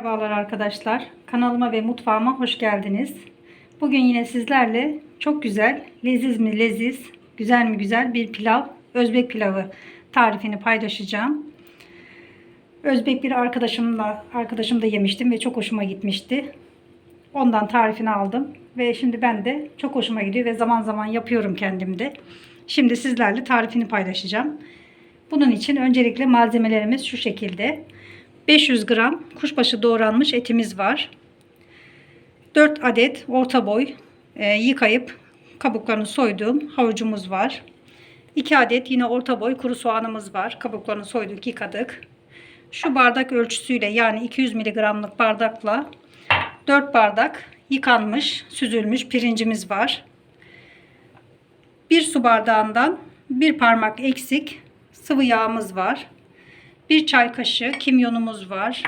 Merhabalar arkadaşlar. Kanalıma ve mutfağıma hoş geldiniz. Bugün yine sizlerle çok güzel, leziz mi leziz, güzel mi güzel bir pilav, Özbek pilavı tarifini paylaşacağım. Özbek bir arkadaşımla arkadaşım da yemiştim ve çok hoşuma gitmişti. Ondan tarifini aldım ve şimdi ben de çok hoşuma gidiyor ve zaman zaman yapıyorum kendimde. Şimdi sizlerle tarifini paylaşacağım. Bunun için öncelikle malzemelerimiz şu şekilde. 500 gram kuşbaşı doğranmış etimiz var. 4 adet orta boy e, yıkayıp kabuklarını soyduğum havucumuz var. 2 adet yine orta boy kuru soğanımız var. Kabuklarını soyduk, yıkadık. Şu bardak ölçüsüyle yani 200 miligramlık bardakla 4 bardak yıkanmış, süzülmüş pirincimiz var. 1 su bardağından bir parmak eksik sıvı yağımız var. 1 çay kaşığı kimyonumuz var.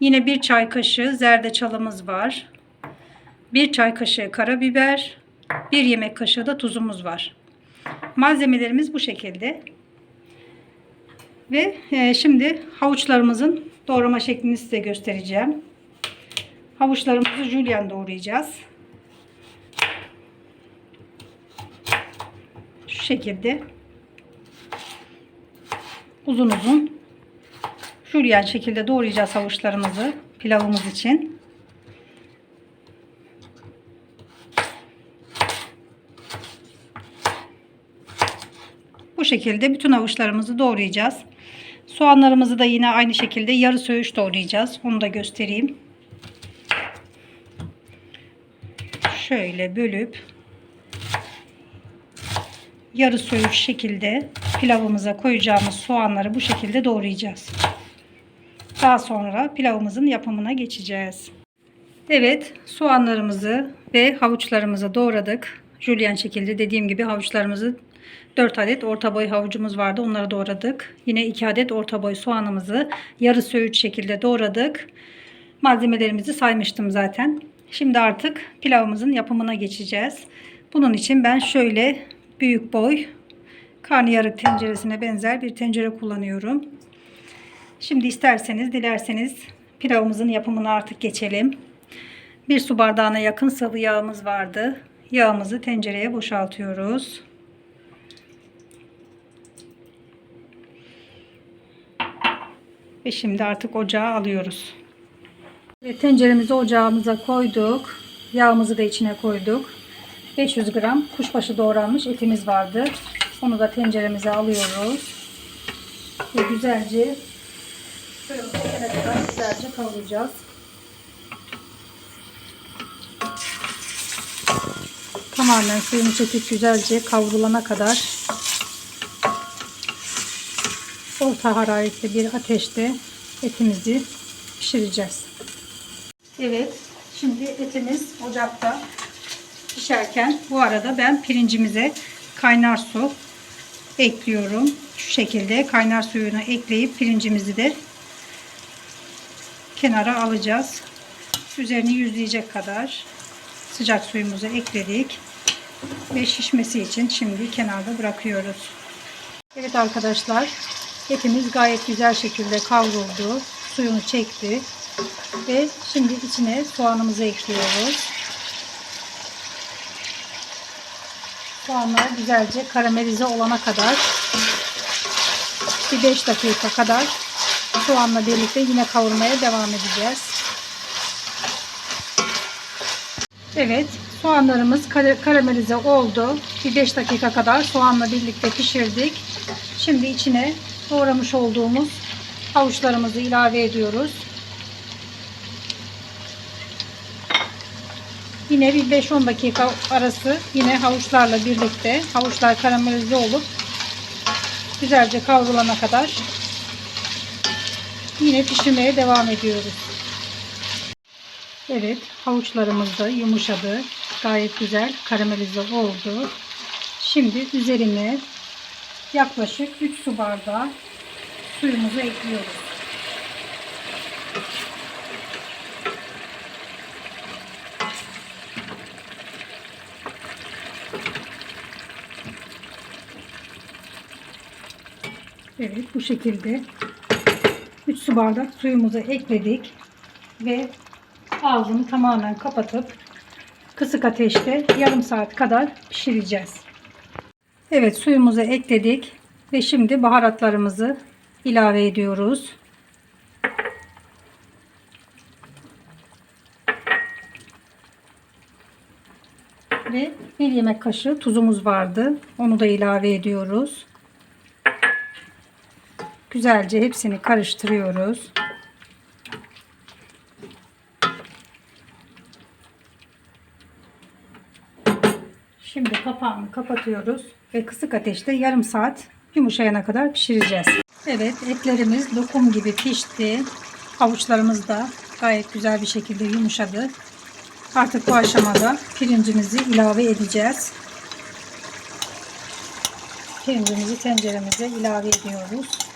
Yine 1 çay kaşığı zerdeçalımız var. 1 çay kaşığı karabiber, 1 yemek kaşığı da tuzumuz var. Malzemelerimiz bu şekilde. Ve e, şimdi havuçlarımızın doğrama şeklini size göstereceğim. Havuçlarımızı julienne doğrayacağız. Şu şekilde uzun uzun julienne şekilde doğrayacağız havuçlarımızı pilavımız için. Bu şekilde bütün havuçlarımızı doğrayacağız. Soğanlarımızı da yine aynı şekilde yarı söğüş doğrayacağız. Onu da göstereyim. Şöyle bölüp yarı söğüş şekilde pilavımıza koyacağımız soğanları bu şekilde doğrayacağız. Daha sonra pilavımızın yapımına geçeceğiz. Evet soğanlarımızı ve havuçlarımızı doğradık. Julienne şekilde dediğim gibi havuçlarımızı 4 adet orta boy havucumuz vardı. Onları doğradık. Yine 2 adet orta boy soğanımızı yarı söğüt şekilde doğradık. Malzemelerimizi saymıştım zaten. Şimdi artık pilavımızın yapımına geçeceğiz. Bunun için ben şöyle büyük boy karnıyarık tenceresine benzer bir tencere kullanıyorum. Şimdi isterseniz dilerseniz pilavımızın yapımına artık geçelim. Bir su bardağına yakın sıvı yağımız vardı. Yağımızı tencereye boşaltıyoruz. Ve şimdi artık ocağa alıyoruz. Ve tenceremizi ocağımıza koyduk. Yağımızı da içine koyduk. 500 gram kuşbaşı doğranmış etimiz vardı. Onu da tenceremize alıyoruz. Ve güzelce suyunu çekene kadar güzelce kavuracağız. Tamamen suyunu çekip güzelce kavrulana kadar orta hararetli bir ateşte etimizi pişireceğiz. Evet, şimdi etimiz ocakta pişerken bu arada ben pirincimize kaynar su ekliyorum. Şu şekilde kaynar suyunu ekleyip pirincimizi de kenara alacağız. Üzerini yüzleyecek kadar sıcak suyumuzu ekledik. Ve şişmesi için şimdi kenarda bırakıyoruz. Evet arkadaşlar etimiz gayet güzel şekilde kavruldu. Suyunu çekti. Ve şimdi içine soğanımızı ekliyoruz. Soğanlar güzelce karamelize olana kadar bir 5 dakika kadar soğanla birlikte yine kavurmaya devam edeceğiz. Evet soğanlarımız karamelize oldu. Bir 5 dakika kadar soğanla birlikte pişirdik. Şimdi içine doğramış olduğumuz havuçlarımızı ilave ediyoruz. Yine bir 5-10 dakika arası yine havuçlarla birlikte havuçlar karamelize olup güzelce kavrulana kadar yine pişirmeye devam ediyoruz. Evet havuçlarımız da yumuşadı. Gayet güzel karamelize oldu. Şimdi üzerine yaklaşık 3 su bardağı suyumuzu ekliyoruz. Evet bu şekilde 3 su bardak suyumuzu ekledik. ve ağzını tamamen kapatıp kısık ateşte yarım saat kadar pişireceğiz. Evet suyumuzu ekledik ve şimdi baharatlarımızı ilave ediyoruz. Ve bir yemek kaşığı tuzumuz vardı. Onu da ilave ediyoruz. Güzelce hepsini karıştırıyoruz. Şimdi kapağını kapatıyoruz ve kısık ateşte yarım saat yumuşayana kadar pişireceğiz. Evet etlerimiz lokum gibi pişti. Havuçlarımız da gayet güzel bir şekilde yumuşadı. Artık bu aşamada pirincimizi ilave edeceğiz. Pirincimizi tenceremize ilave ediyoruz.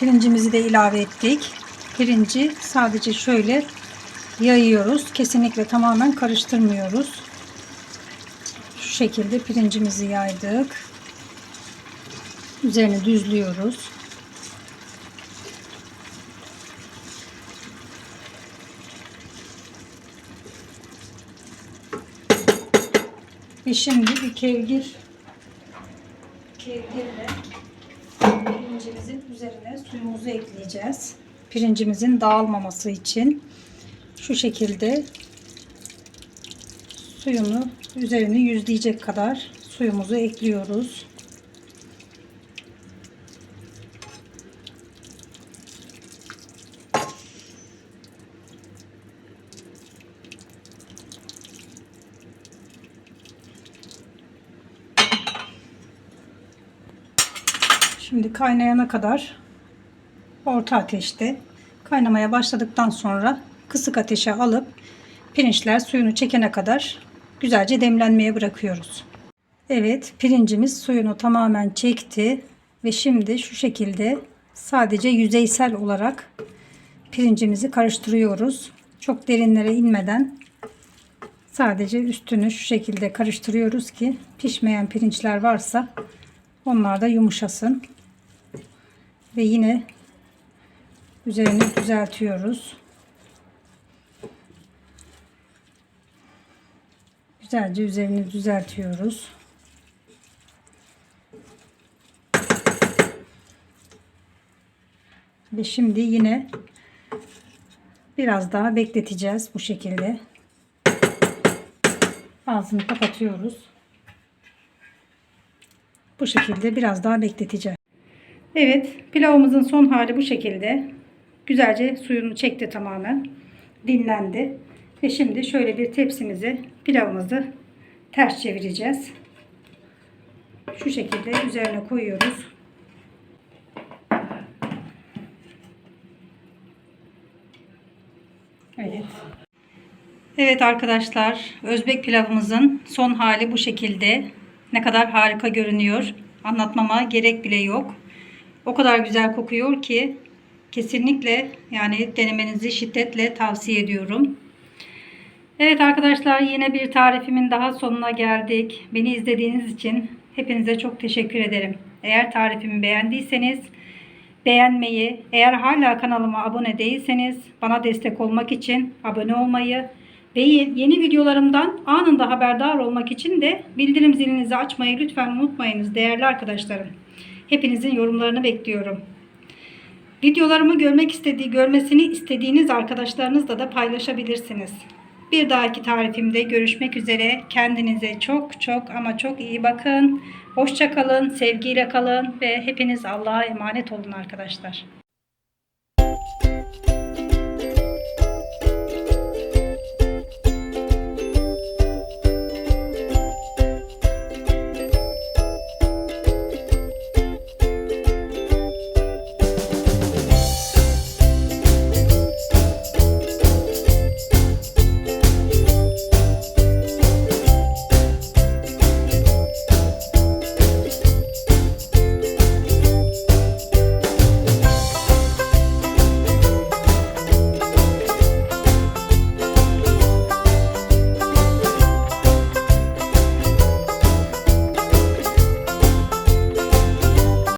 Pirincimizi de ilave ettik. Pirinci sadece şöyle yayıyoruz. Kesinlikle tamamen karıştırmıyoruz. Şu şekilde pirincimizi yaydık. Üzerini düzlüyoruz. Ve şimdi bir kevgir kevgirle pirincimizin üzerine suyumuzu ekleyeceğiz. Pirincimizin dağılmaması için şu şekilde suyunu üzerini yüzleyecek kadar suyumuzu ekliyoruz. Şimdi kaynayana kadar orta ateşte kaynamaya başladıktan sonra kısık ateşe alıp pirinçler suyunu çekene kadar güzelce demlenmeye bırakıyoruz. Evet pirincimiz suyunu tamamen çekti ve şimdi şu şekilde sadece yüzeysel olarak pirincimizi karıştırıyoruz. Çok derinlere inmeden sadece üstünü şu şekilde karıştırıyoruz ki pişmeyen pirinçler varsa onlar da yumuşasın. Ve yine üzerini düzeltiyoruz. Güzelce üzerini düzeltiyoruz. Ve şimdi yine biraz daha bekleteceğiz bu şekilde. Ağzını kapatıyoruz. Bu şekilde biraz daha bekleteceğiz. Evet pilavımızın son hali bu şekilde. Güzelce suyunu çekti tamamen. Dinlendi. Ve şimdi şöyle bir tepsimizi pilavımızı ters çevireceğiz. Şu şekilde üzerine koyuyoruz. Evet. Evet arkadaşlar Özbek pilavımızın son hali bu şekilde. Ne kadar harika görünüyor. Anlatmama gerek bile yok. O kadar güzel kokuyor ki kesinlikle yani denemenizi şiddetle tavsiye ediyorum. Evet arkadaşlar yine bir tarifimin daha sonuna geldik. Beni izlediğiniz için hepinize çok teşekkür ederim. Eğer tarifimi beğendiyseniz beğenmeyi, eğer hala kanalıma abone değilseniz bana destek olmak için abone olmayı ve yeni videolarımdan anında haberdar olmak için de bildirim zilinizi açmayı lütfen unutmayınız değerli arkadaşlarım. Hepinizin yorumlarını bekliyorum. Videolarımı görmek istediği, görmesini istediğiniz arkadaşlarınızla da paylaşabilirsiniz. Bir dahaki tarifimde görüşmek üzere. Kendinize çok çok ama çok iyi bakın. Hoşça kalın, sevgiyle kalın ve hepiniz Allah'a emanet olun arkadaşlar.